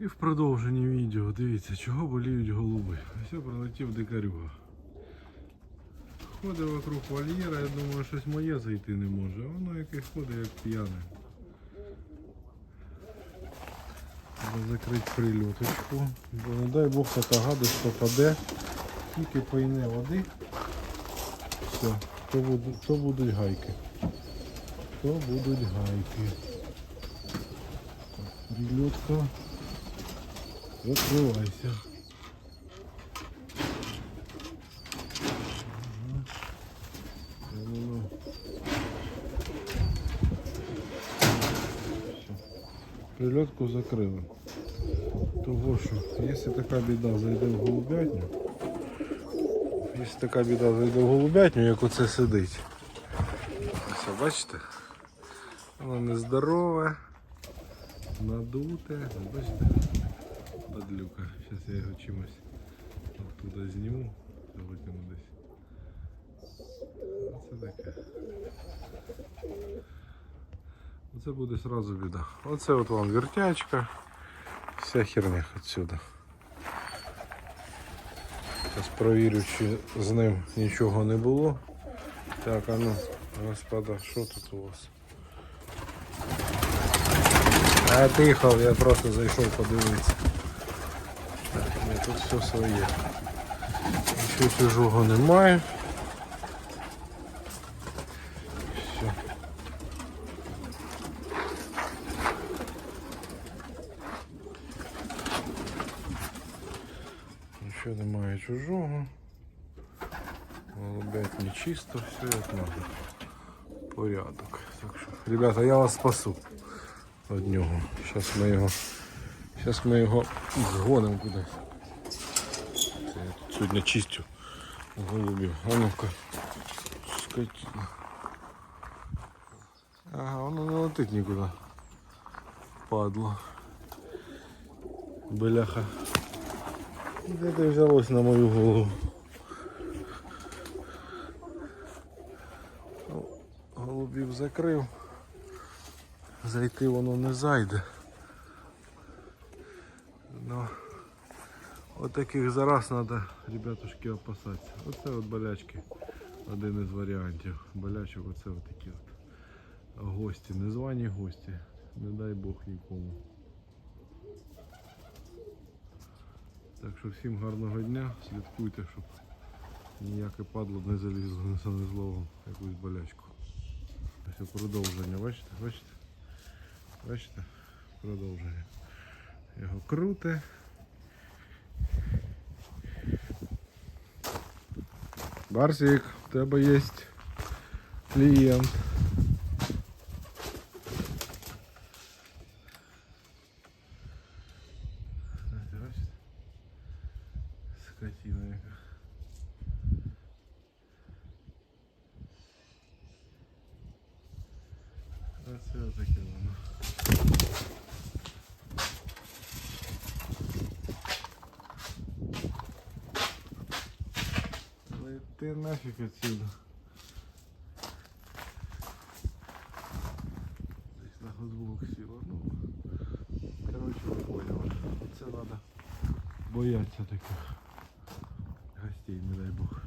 І в продовженні відео, дивіться, чого боліють голуби. Ось прилетів дикарюга. Ходить вокруг вольєра, я думаю, щось моє зайти не може, воно якесь ходить як п'яне. Треба закрити прильоточку, бо не дай Бог така гадость попаде, тільки пойне води. Все, то будуть, то будуть гайки. То будуть гайки. Прильотка. Закривайся. Прильотку закрили. Того що, якщо така біда зайде в голубятню, якщо така біда зайде в голубятню, як оце сидить. Ось, бачите? Воно нездорове, надуте. Бачите? Падлюка. Зараз я його чимось оттуда зніму та десь. Оце таке. Оце буде сразу біда. Оце от вам вертячка. Вся херня отсюда. Зараз провірю, чи з ним нічого не було. Так, а ну, господа, що тут у вас? А тихо, я просто зайшов подивитися. Тут все своє. Нічого чужого немає. Все. Нічого немає чужого. Голубять не чисто, все як надо. Порядок. Так що, ребята, я вас спасу від нього. Зараз ми його. Зараз ми його згонимо кудись. Я тут сьогодні чистю голубів. А ну-ка. Скотина. Ага, воно не летить нікуди. Падло. Бляха. Де ти взялось на мою голову? Ну, Голубів закрив. Зайти воно не зайде. Но от таких зараз треба, ребятушки, опасатися. Оце от болячки. Один із варіантів. Болячок оце от такі от. Гості, незвані гості. Не дай Бог нікому. Так що всім гарного дня, слідкуйте, щоб ніяке падло не залізло, не занесло вам якусь болячку. Ось продовження, бачите, бачите? Бачите? Продовження. Його круте. Барсик, у тебе є клієнт. Знаєте, бачите? Скотина яка. Оце отаке воно. Ну ти нафіг отсюда. Десь на газблок сила Ну, коротше, ви поняли. Це треба бояться таких гостей, не дай Бог.